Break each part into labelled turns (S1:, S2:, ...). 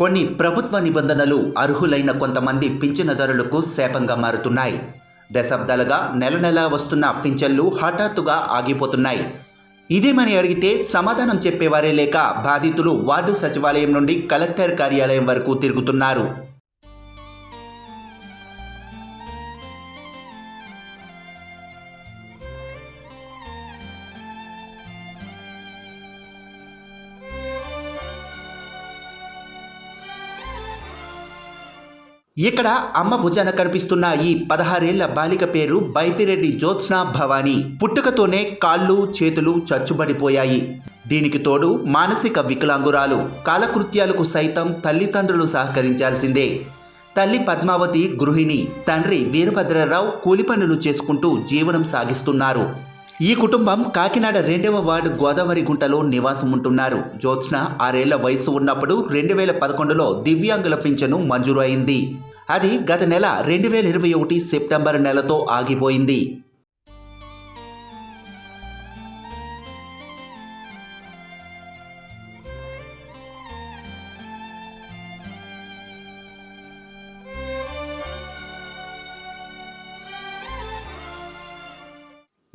S1: కొన్ని ప్రభుత్వ నిబంధనలు అర్హులైన కొంతమంది పింఛనదారులకు శాపంగా మారుతున్నాయి. దశాబ్దాలుగా నెల నెలా వస్తున్న పింఛన్లు హఠాత్తుగా ఆగిపోతున్నాయి. ఇదేమని అడిగితే సమాధానం చెప్పేవారే లేక బాధితులు వార్డు సచివాలయం నుండి కలెక్టర్ కార్యాలయం వరకు తిరుగుతున్నారు. ఇక్కడ అమ్మ భుజాన కనిపిస్తున్న ఈ పదహారేళ్ళ బాలిక పేరు బైపిరెడ్డి జ్యోత్స్నా భవానీ. పుట్టుకతోనే కాళ్ళు చేతులు చచ్చుబడిపోయాయి. దీనికి తోడు మానసిక వికలాంగురాలు. కాలకృత్యాలకు సైతం తల్లిదండ్రులు సహకరించాల్సిందే. తల్లి పద్మావతి గృహిణి. తండ్రి వీరభద్రరావు కూలి పనులు చేసుకుంటూ జీవనం సాగిస్తున్నారు. ఈ కుటుంబం కాకినాడ రెండవ వార్డు గోదావరి గుంటలో నివాసం ఉంటున్నారు జ్యోత్స్న ఆరేళ్ళ వయసు ఉన్నప్పుడు రెండు వేల పదకొండులో దివ్యాంగుల పింఛను మంజూరు అయింది అది గత నెల రెండు వేల ఇరవై ఒకటి సెప్టెంబర్ నెలతో ఆగిపోయింది.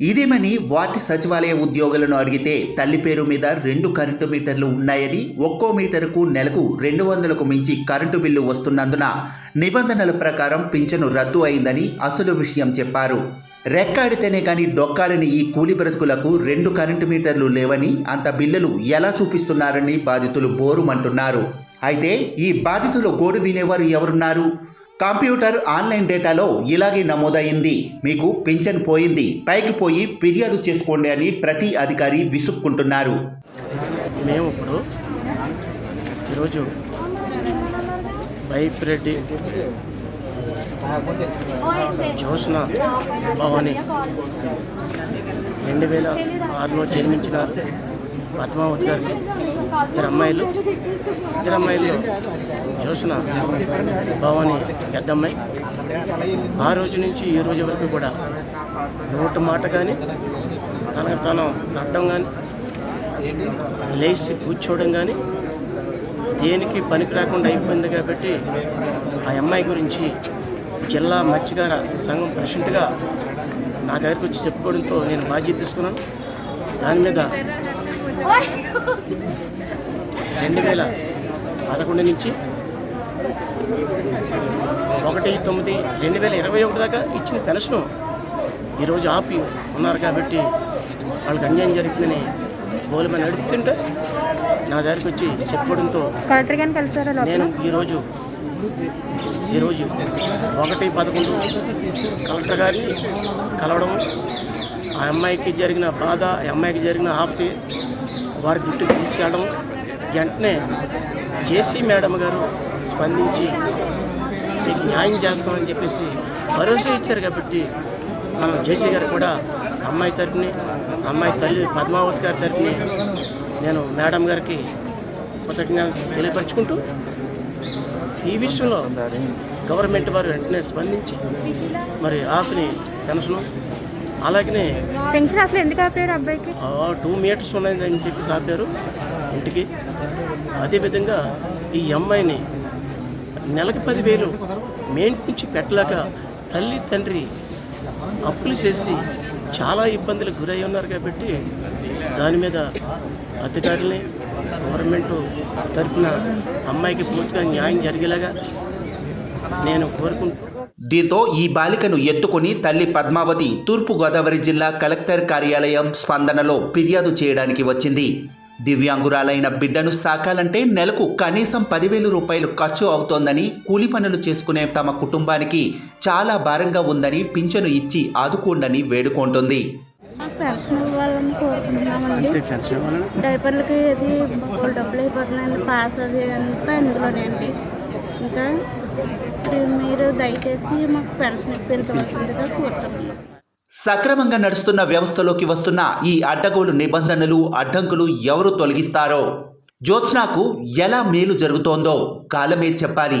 S1: ఇదేమని వార్డు సచివాలయ ఉద్యోగులను అడిగితే తల్లి పేరు మీద రెండు కరెంటు మీటర్లు ఉన్నాయని ఒక్కో మీటర్కు నెలకు రెండు వందలకు మించి కరెంటు బిల్లు వస్తున్నందున నిబంధనల ప్రకారం పింఛను రద్దు అయిందని అసలు విషయం చెప్పారు. రెక్కాడితేనే కానీ డొక్కాడని ఈ కూలి బ్రతుకులకు రెండు కరెంటు మీటర్లు లేవని అంత బిల్లులు ఎలా చూపిస్తున్నారని బాధితులు బోరుమంటున్నారు. అయితే ఈ బాధితులు గోడు వినేవారు ఎవరున్నారు? కంప్యూటర్ ఆన్లైన్ డేటాలో ఇలాగే నమోదైంది మీకు పింఛన్ పోయింది. పైకి పోయి ఫిర్యాదు చేసుకోండి అని ప్రతి అధికారి విసుక్కుంటున్నారు.
S2: మేము ఇప్పుడు ఈరోజు బైప్రెడ్డి జ్యోత్స్న భవాని రెండు వేల ఆరులో జన్మించిన పద్మావతి గారికి ఇద్దరు అమ్మాయిలు. ఇద్దరు అమ్మాయిలు జ్యోత్స్న భవాని పెద్దమ్మాయి. ఆ రోజు నుంచి ఈ రోజు వరకు కూడా నోటు మాట కానీ తనకు తను అడ్డం కానీ లేచి కూర్చోవడం కానీ దేనికి పనికి రాకుండా అయిపోయింది కాబట్టి ఆ అమ్మాయి గురించి జిల్లా మత్స్యకార సంఘం ప్రెసిడెంట్గా నా దగ్గరికి వచ్చి చెప్పుకోవడంతో నేను బాధ్యత తీసుకున్నాను. దాని మీద రెండు వేల పదకొండు నుంచి ఒకటి తొమ్మిది రెండు వేల ఇరవై ఒకటి దాకా ఇచ్చిన పెన్షన్ ఈరోజు ఆపి ఉన్నారు కాబట్టి వాళ్ళకి అన్యాయం జరుగుతుందని గోలమని అడుగుతుంటే నా దగ్గరికి వచ్చి
S3: లోపల?
S2: నేను ఈరోజు ఈరోజు ఒకటి పదకొండు కలెక్టర్ గారిని కలవడం ఆ అమ్మాయికి జరిగిన బాధ ఆ అమ్మాయికి జరిగిన ఆపతి వారి దృష్టికి తీసుకెళ్ళడం వెంటనే జేసీ మేడం గారు స్పందించి మీకు న్యాయం చేస్తామని చెప్పేసి భరోసా ఇచ్చారు కాబట్టి మనం జేసీ గారు కూడా అమ్మాయి తరపుని అమ్మాయి తల్లి పద్మావతి గారి తరపుని నేను మేడం గారికి కృతజ్ఞతలు తెలియపరుచుకుంటూ ఈ విషయంలో గవర్నమెంట్ వారు వెంటనే స్పందించి మరి ఆపిని పెన్షన్ అలాగనే
S3: పెన్షన్ అసలు ఎందుకు ఆపారు అబ్బాయికి?
S2: టూ మీటర్స్ ఉన్నాయని చెప్పి ఆపారు ఇంటికి. అదేవిధంగా ఈ అమ్మాయిని నెలకి పదివేలు మెయింట్ నుంచి పెట్టలేక తల్లి తండ్రి అప్పులు చేసి చాలా ఇబ్బందులకు గురై ఉన్నారు కాబట్టి దాని మీద అధికారుల్ని గవర్నమెంట్ తరఫున అమ్మాయికి పూర్తిగా న్యాయం జరిగేలాగా నేను కోరుకుంటున్నాను
S1: దీంతో ఈ బాలికను ఎత్తుకుని తల్లి పద్మావతి తూర్పుగోదావరి జిల్లా కలెక్టర్ కార్యాలయం స్పందనలో ఫిర్యాదు చేయడానికి వచ్చింది. దివ్యాంగురాలైన బిడ్డను సాకాలంటే నెలకు కనీసం పదివేల రూపాయలు ఖర్చు అవుతోందని కూలి పనులు చేసుకునే తమ కుటుంబానికి చాలా భారంగా ఉందని పింఛను ఇచ్చి ఆదుకోండని వేడుకుంటుంది.
S3: పెన్షన్ ఇవ్వాలని కోరుకుంటున్నామండి. డైపర్లకి అది బోల్ డబ్బులు అయిపోతున్నాయండి. పాస్ అది అంతా ఇందులోనే అండి. ఇంకా మీరు దయచేసి మాకు పెన్షన్ ఇప్పించవలసిందిగా కోరుతున్నాం.
S1: సక్రమంగా నడుస్తున్న వ్యవస్థలోకి వస్తున్న ఈ అడ్డగోలు నిబంధనలు అడ్డంకులు ఎవరు తొలగిస్తారో? జ్యోత్స్నాకు ఎలా మేలు జరుగుతోందో కాలమే చెప్పాలి.